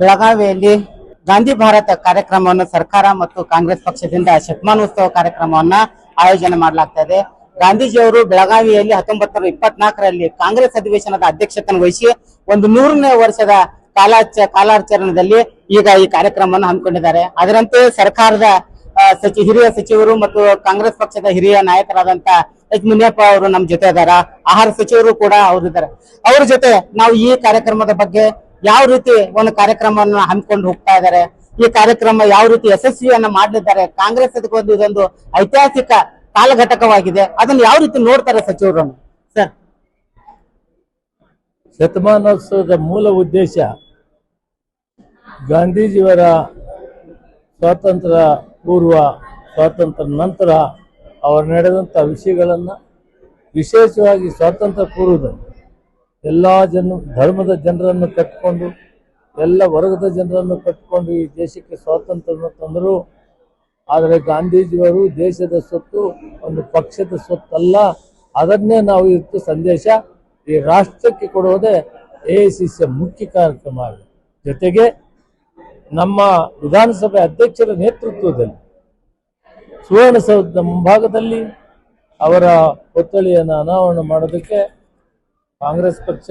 ಬೆಳಗಾವಿಯಲ್ಲಿ ಗಾಂಧಿ ಭಾರತ ಕಾರ್ಯಕ್ರಮವನ್ನು ಸರ್ಕಾರ ಮತ್ತು ಕಾಂಗ್ರೆಸ್ ಪಕ್ಷದಿಂದ ಶತಮಾನೋತ್ಸವ ಕಾರ್ಯಕ್ರಮವನ್ನ ಆಯೋಜನೆ ಮಾಡಲಾಗ್ತಾ ಇದೆ. ಗಾಂಧೀಜಿಯವರು ಬೆಳಗಾವಿಯಲ್ಲಿ ಹತ್ತೊಂಬತ್ತು ನೂರ ಇಪ್ಪತ್ನಾಲ್ಕರಲ್ಲಿ ಕಾಂಗ್ರೆಸ್ ಅಧಿವೇಶನದ ಅಧ್ಯಕ್ಷತೆಯನ್ನು ವಹಿಸಿ ಒಂದು ನೂರನೇ ವರ್ಷದ ಕಾಲಾಚ ಕಾಲಾಚರಣದಲ್ಲಿ ಈಗ ಈ ಕಾರ್ಯಕ್ರಮವನ್ನು ಹಮ್ಮಿಕೊಂಡಿದ್ದಾರೆ. ಅದರಂತೆ ಸರ್ಕಾರದ ಸಚಿ, ಹಿರಿಯ ಸಚಿವರು ಮತ್ತು ಕಾಂಗ್ರೆಸ್ ಪಕ್ಷದ ಹಿರಿಯ ನಾಯಕರಾದಂತ ಎಚ್. ಮುನಿಯಪ್ಪ ಅವರು ನಮ್ಮ ಜೊತೆ ಇದಾರ ಆಹಾರ ಸಚಿವರು ಕೂಡ ಅವರಿದ್ದಾರೆ. ಅವ್ರ ಜೊತೆ ನಾವು ಈ ಕಾರ್ಯಕ್ರಮದ ಬಗ್ಗೆ ಯಾವ ರೀತಿ ಒಂದು ಕಾರ್ಯಕ್ರಮವನ್ನು ಹಮ್ಮಿಕೊಂಡು ಹೋಗ್ತಾ ಇದ್ದಾರೆ? ಈ ಕಾರ್ಯಕ್ರಮ ಯಾವ ರೀತಿ ಯಶಸ್ವಿಯನ್ನ ಮಾಡಲಿದ್ದಾರೆ? ಕಾಂಗ್ರೆಸ್ ಅದಕ್ಕೊಂದು ಇದೊಂದು ಐತಿಹಾಸಿಕ ಕಾಲಘಟಕವಾಗಿದೆ. ಅದನ್ನ ಯಾವ ರೀತಿ ನೋಡ್ತಾರೆ ಸಚಿವರನ್ನು? ಸರ್. ಶತಮಾನೋತ್ಸವದ ಮೂಲ ಉದ್ದೇಶ ಗಾಂಧೀಜಿಯವರ ಸ್ವಾತಂತ್ರ್ಯ ಪೂರ್ವ ಸ್ವಾತಂತ್ರ್ಯ ನಂತರ ಅವರು ನಡೆದಂಥ ವಿಷಯಗಳನ್ನು ವಿಶೇಷವಾಗಿ ಸ್ವಾತಂತ್ರ್ಯ ಪೂರ್ವದಲ್ಲಿ ಎಲ್ಲ ಜನ, ಧರ್ಮದ ಜನರನ್ನು ಕಟ್ಕೊಂಡು, ಎಲ್ಲ ವರ್ಗದ ಜನರನ್ನು ಕಟ್ಟಿಕೊಂಡು ಈ ದೇಶಕ್ಕೆ ಸ್ವಾತಂತ್ರ್ಯವನ್ನು ತಂದರು. ಆದರೆ ಗಾಂಧೀಜಿಯವರು ದೇಶದ ಸ್ವತ್ತು ಒಂದು ಪಕ್ಷದ ಸ್ವತ್ತಲ್ಲ ಅದನ್ನೇ ನಾವು ಇತ್ತು ಸಂದೇಶ ಈ ರಾಷ್ಟ್ರಕ್ಕೆ ಕೊಡುವುದೇ ಎ ಸಿ ಸಿಯ ಮುಖ್ಯ ಕಾರ್ಯಕ್ರಮ ಆಗಿದೆ. ಜೊತೆಗೆ ನಮ್ಮ ವಿಧಾನಸಭೆ ಅಧ್ಯಕ್ಷರ ನೇತೃತ್ವದಲ್ಲಿ ಸುವರ್ಣಸೌಧದ ಮುಂಭಾಗದಲ್ಲಿ ಅವರ ಪುತ್ಥಳಿಯನ್ನು ಅನಾವರಣ ಮಾಡೋದಕ್ಕೆ ಕಾಂಗ್ರೆಸ್ ಪಕ್ಷ,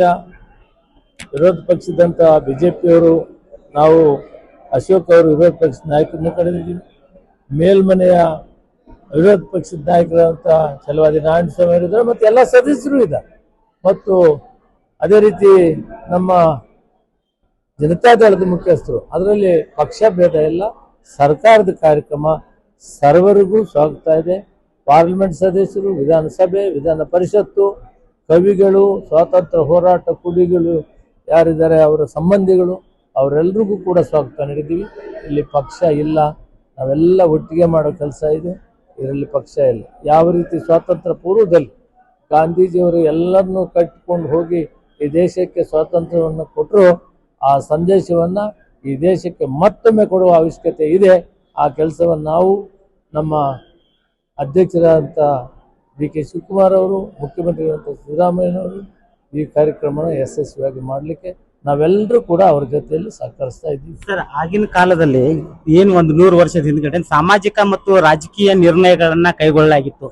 ವಿರೋಧ ಪಕ್ಷದಂಥ ಬಿ ಜೆ ಪಿಯವರು ನಾವು ಅಶೋಕ್ ಅವರು ವಿರೋಧ ಪಕ್ಷದ ನಾಯಕರನ್ನು ಕರೆದಿದ್ದೀವಿ. ಮೇಲ್ಮನೆಯ ವಿರೋಧ ಪಕ್ಷದ ನಾಯಕರಾದಂತಹ ಛಲವಾದಿ ನಾರಾಯಣ ಸ್ವಾಮಿ ಅವರಿದ್ದಾರೆ ಮತ್ತು ಎಲ್ಲ ಸದಸ್ಯರು ಇದ್ದಾರೆ. ಮತ್ತು ಅದೇ ರೀತಿ ನಮ್ಮ ಜನತಾದಳದ ಮುಖ್ಯಸ್ಥರು, ಅದರಲ್ಲಿ ಪಕ್ಷ ಭೇದ ಇಲ್ಲ. ಸರ್ಕಾರದ ಕಾರ್ಯಕ್ರಮ ಸರ್ವರಿಗೂ ಸ್ವಾಗತ ಇದೆ. ಪಾರ್ಲಿಮೆಂಟ್ ಸದಸ್ಯರು, ವಿಧಾನಸಭೆ, ವಿಧಾನ ಪರಿಷತ್ತು ಕವಿಗಳು, ಸ್ವಾತಂತ್ರ್ಯ ಹೋರಾಟ ಕುಡಿಗಳು ಯಾರಿದ್ದಾರೆ, ಅವರ ಸಂಬಂಧಿಗಳು ಅವರೆಲ್ಲರಿಗೂ ಕೂಡ ಸ್ವಾಗತ ನೀಡಿದ್ದೀವಿ. ಇಲ್ಲಿ ಪಕ್ಷ ಇಲ್ಲ. ನಾವೆಲ್ಲ ಒಟ್ಟಿಗೆ ಮಾಡೋ ಕೆಲಸ ಇದೆ. ಇದರಲ್ಲಿ ಪಕ್ಷ ಇಲ್ಲ. ಯಾವ ರೀತಿ ಸ್ವಾತಂತ್ರ್ಯ ಪೂರ್ವದಲ್ಲಿ ಗಾಂಧೀಜಿಯವರು ಎಲ್ಲರನ್ನೂ ಕಟ್ಟಿಕೊಂಡು ಹೋಗಿ ಈ ದೇಶಕ್ಕೆ ಸ್ವಾತಂತ್ರ್ಯವನ್ನು ಕೊಟ್ಟರು ಆ ಸಂದೇಶವನ್ನು ಈ ದೇಶಕ್ಕೆ ಮತ್ತೊಮ್ಮೆ ಕೊಡುವ ಅವಶ್ಯಕತೆ ಇದೆ. ಆ ಕೆಲಸವನ್ನು ನಾವು ನಮ್ಮ ಅಧ್ಯಕ್ಷರಾದಂಥ ಡಿ ಕೆ ಶಿವಕುಮಾರ್ ಅವರು ಮುಖ್ಯಮಂತ್ರಿಗಳಂತ ಸಿದ್ದರಾಮಯ್ಯನವರು ಈ ಕಾರ್ಯಕ್ರಮನ ಯಶಸ್ವಿಯಾಗಿ ಮಾಡಲಿಕ್ಕೆ ನಾವೆಲ್ಲರೂ ಕೂಡ ಅವ್ರ ಜೊತೆಯಲ್ಲಿ ಸಹಕರಿಸ್ತಾ ಇದ್ದೀವಿ. ಸರ್ ಆಗಿನ ಕಾಲದಲ್ಲಿ ಏನು ಒಂದು ನೂರು ವರ್ಷದ ಹಿಂದ್ಗಡೆ ಸಾಮಾಜಿಕ ಮತ್ತು ರಾಜಕೀಯ ನಿರ್ಣಯಗಳನ್ನ ಕೈಗೊಳ್ಳಲಾಗಿತ್ತು.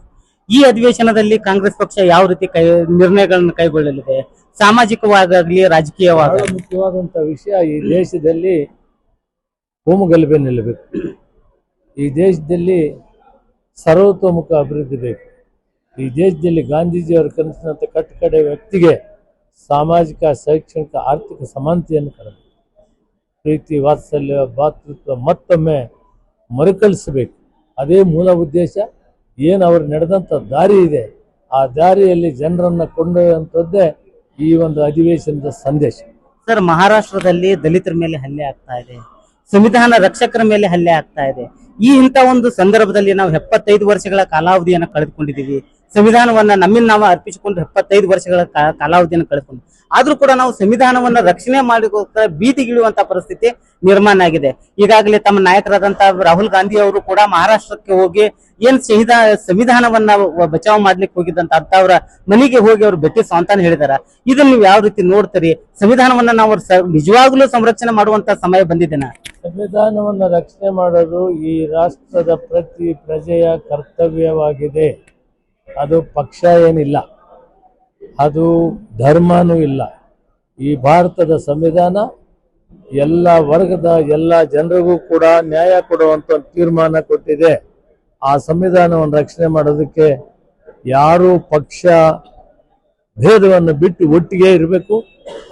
ಈ ಅಧಿವೇಶನದಲ್ಲಿ ಕಾಂಗ್ರೆಸ್ ಪಕ್ಷ ಯಾವ ರೀತಿ ಕೈ ನಿರ್ಣಯಗಳನ್ನು ಕೈಗೊಳ್ಳಲಿದೆ? ಸಾಮಾಜಿಕವಾಗಲಿ ರಾಜಕೀಯವಾದ ರಾಜಕೀಯವಾಗಿ ಮುಖ್ಯವಾದಂಥ ವಿಷಯ ಈ ದೇಶದಲ್ಲಿ ಹೋಮಗಲಭೆ ನಿಲ್ಲಬೇಕು. ಈ ದೇಶದಲ್ಲಿ ಸರ್ವತೋಮುಖ ಅಭಿವೃದ್ಧಿ ಬೇಕು. ಈ ದೇಶದಲ್ಲಿ ಗಾಂಧೀಜಿಯವರ ಕನಸಿನಂಥ ಕಟ್ಟಕಡೆ ವ್ಯಕ್ತಿಗೆ ಸಾಮಾಜಿಕ, ಶೈಕ್ಷಣಿಕ, ಆರ್ಥಿಕ ಸಮಾನತೆಯನ್ನು ಕರೆದು ಪ್ರೀತಿ, ವಾತ್ಸಲ್ಯ, ಭಾತೃತ್ವ ಮತ್ತೊಮ್ಮೆ ಮರುಕಳಿಸಬೇಕು. ಅದೇ ಮೂಲ ಉದ್ದೇಶ, ಏನು ಅವರು ನಡೆದಂಥ ದಾರಿ ಇದೆ, ಆ ದಾರಿಯಲ್ಲಿ ಜನರನ್ನು ಕೊಂಡೊಯ್ಯುವಂಥದ್ದೇ ಈ ಒಂದು ಅಧಿವೇಶನದ ಸಂದೇಶ. ಸರ್, ಮಹಾರಾಷ್ಟ್ರದಲ್ಲಿ ದಲಿತರ ಮೇಲೆ ಹಲ್ಲೆ ಆಗ್ತಾ ಇದೆ, ಸಂವಿಧಾನ ರಕ್ಷಕರ ಮೇಲೆ ಹಲ್ಲೆ ಆಗ್ತಾ ಇದೆ. ಈ ಇಂಥ ಒಂದು ಸಂದರ್ಭದಲ್ಲಿ ನಾವು ಎಪ್ಪತ್ತೈದು ವರ್ಷಗಳ ಕಾಲಾವಧಿಯನ್ನು ಕಳೆದುಕೊಂಡಿದ್ದೀವಿ. ಸಂವಿಧಾನವನ್ನ ನಮ್ಮಿಂದ ನಾವು ಅರ್ಪಿಸಿಕೊಂಡು ಎಪ್ಪತ್ತೈದು ವರ್ಷಗಳ ಕಾಲಾವಧಿಯನ್ನು ಕಳ್ಕೊಂಡು ಆದ್ರೂ ಕೂಡ ನಾವು ಸಂವಿಧಾನವನ್ನ ರಕ್ಷಣೆ ಮಾಡಿಗೋಸ್ಕರ ಬೀದಿಗಿಳುವಂತ ಪರಿಸ್ಥಿತಿ ನಿರ್ಮಾಣ ಆಗಿದೆ. ಈಗಾಗಲೇ ತಮ್ಮ ನಾಯಕರಾದಂತಹ ರಾಹುಲ್ ಗಾಂಧಿ ಅವರು ಕೂಡ ಮಹಾರಾಷ್ಟ್ರಕ್ಕೆ ಹೋಗಿ ಏನ್ ಸಂವಿಧ ಸಂವಿಧಾನವನ್ನ ಬಚಾವ್ ಮಾಡ್ಲಿಕ್ಕೆ ಹೋಗಿದ್ದಂತ ಅಂತವ್ರ ಮನೆಗೆ ಹೋಗಿ ಅವ್ರು ಭೇಟಿ ಸ್ವಂತಾನ ಹೇಳಿದಾರ. ಇದನ್ನ ನೀವು ಯಾವ ರೀತಿ ನೋಡ್ತೀರಿ? ಸಂವಿಧಾನವನ್ನ ನಾವು ನಿಜವಾಗ್ಲೂ ಸಂರಕ್ಷಣೆ ಮಾಡುವಂತ ಸಮಯ ಬಂದಿದ್ದೇನ ಸಂವಿಧಾನವನ್ನ ರಕ್ಷಣೆ ಮಾಡೋದು ಈ ರಾಷ್ಟ್ರದ ಪ್ರತಿ ಪ್ರಜೆಯ ಕರ್ತವ್ಯವಾಗಿದೆ. ಅದು ಪಕ್ಷ ಏನಿಲ್ಲ. ಅದು ಧರ್ಮನೂ ಇಲ್ಲ. ಈ ಭಾರತದ ಸಂವಿಧಾನ ಎಲ್ಲ ವರ್ಗದ ಎಲ್ಲ ಜನರಿಗೂ ಕೂಡ ನ್ಯಾಯ ಕೊಡುವಂತ ತೀರ್ಮಾನ ಕೊಟ್ಟಿದೆ. ಆ ಸಂವಿಧಾನವನ್ನು ರಕ್ಷಣೆ ಮಾಡೋದಕ್ಕೆ ಯಾರು ಪಕ್ಷ ಭೇದವನ್ನು ಬಿಟ್ಟು ಒಟ್ಟಿಗೆ ಇರಬೇಕು,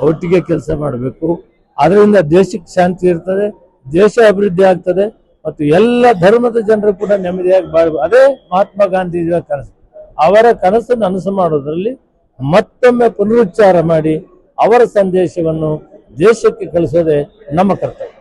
ಒಟ್ಟಿಗೆ ಕೆಲಸ ಮಾಡಬೇಕು. ಅದರಿಂದ ದೇಶಕ್ಕೆ ಶಾಂತಿ ಇರ್ತದೆ, ದೇಶ ಅಭಿವೃದ್ಧಿ ಆಗ್ತದೆ, ಮತ್ತು ಎಲ್ಲ ಧರ್ಮದ ಜನರು ಕೂಡ ನೆಮ್ಮದಿಯಾಗಿ ಬಾಳ್ಬೇಕು. ಅದೇ ಮಹಾತ್ಮ ಗಾಂಧೀಜಿಯ ಕನಸು. ಅವರ ಕನಸನ್ನು ಅನಸು ಮಾಡೋದ್ರಲ್ಲಿ ಮತ್ತೊಮ್ಮೆ ಪುನರುಚ್ಚಾರ ಮಾಡಿ ಅವರ ಸಂದೇಶವನ್ನು ದೇಶಕ್ಕೆ ಕಳಿಸೋದೇ ನಮ್ಮ ಕರ್ತವ್ಯ.